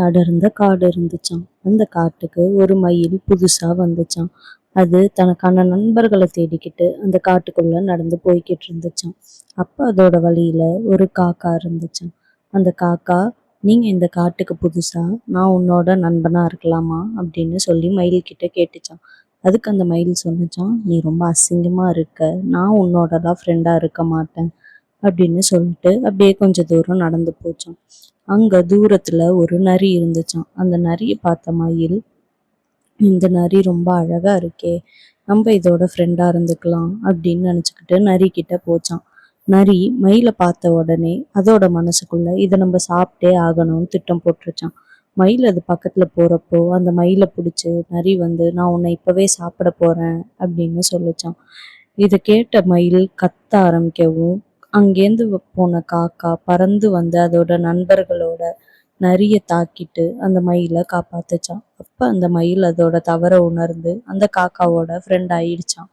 அடர்ந்த காடு இருந்துச்சான் அந்த காட்டுக்கு ஒரு மயில் புதுசா வந்துச்சான் அது தனக்கான நண்பர்களை தேடிக்கிட்டு அந்த காட்டுக்குள்ள நடந்து போய்கிட்டு இருந்துச்சான் அப்ப அதோட வழியில ஒரு காக்கா இருந்துச்சான் அந்த காக்கா நீங்க இந்த காட்டுக்கு புதுசா? நான் உன்னோட நண்பனா இருக்கலாமா? அப்படின்னு சொல்லி மயில் கேட்டுச்சான் அதுக்கு அந்த மயில் சொன்னுச்சாம் நீ ரொம்ப அசிங்கமா இருக்க. நான் உன்னோடலாம் ஃப்ரெண்டா இருக்க மாட்டேன். அப்படின்னு சொல்லிட்டு அப்படியே கொஞ்சம் தூரம் நடந்து போச்சான் அங்கே தூரத்தில் ஒரு நரி இருந்துச்சான் அந்த நரியை பார்த்த மயில் இந்த நரி ரொம்ப அழகாக இருக்கே நம்ம இதோட ஃப்ரெண்டாக இருந்துக்கலாம் அப்படின்னு நினச்சிக்கிட்டு நரி கிட்ட போச்சான் நரி மயிலை பார்த்த உடனே அதோட மனசுக்குள்ள இதை நம்ம சாப்பிட்டே ஆகணும்னு திட்டம் போட்டுருச்சான் மயில் அது பக்கத்தில் போகிறப்போ அந்த மயிலை பிடிச்சி நரி வந்து நான் உன்னை இப்போவே சாப்பிட போகிறேன் அப்படின்னு சொல்லிச்சான் இதை கேட்ட மயில் கத்த ஆரம்பிக்கவும் அங்கேருந்து போன காக்கா பறந்து வந்து அதோட நண்பர்களோட நிறைய தாக்கிட்டு அந்த மயிலை காப்பாத்துச்சான் அப்போ அந்த மயில் அதோட தவற உணர்ந்து அந்த காக்காவோட ஃப்ரெண்ட் ஆயிடுச்சான்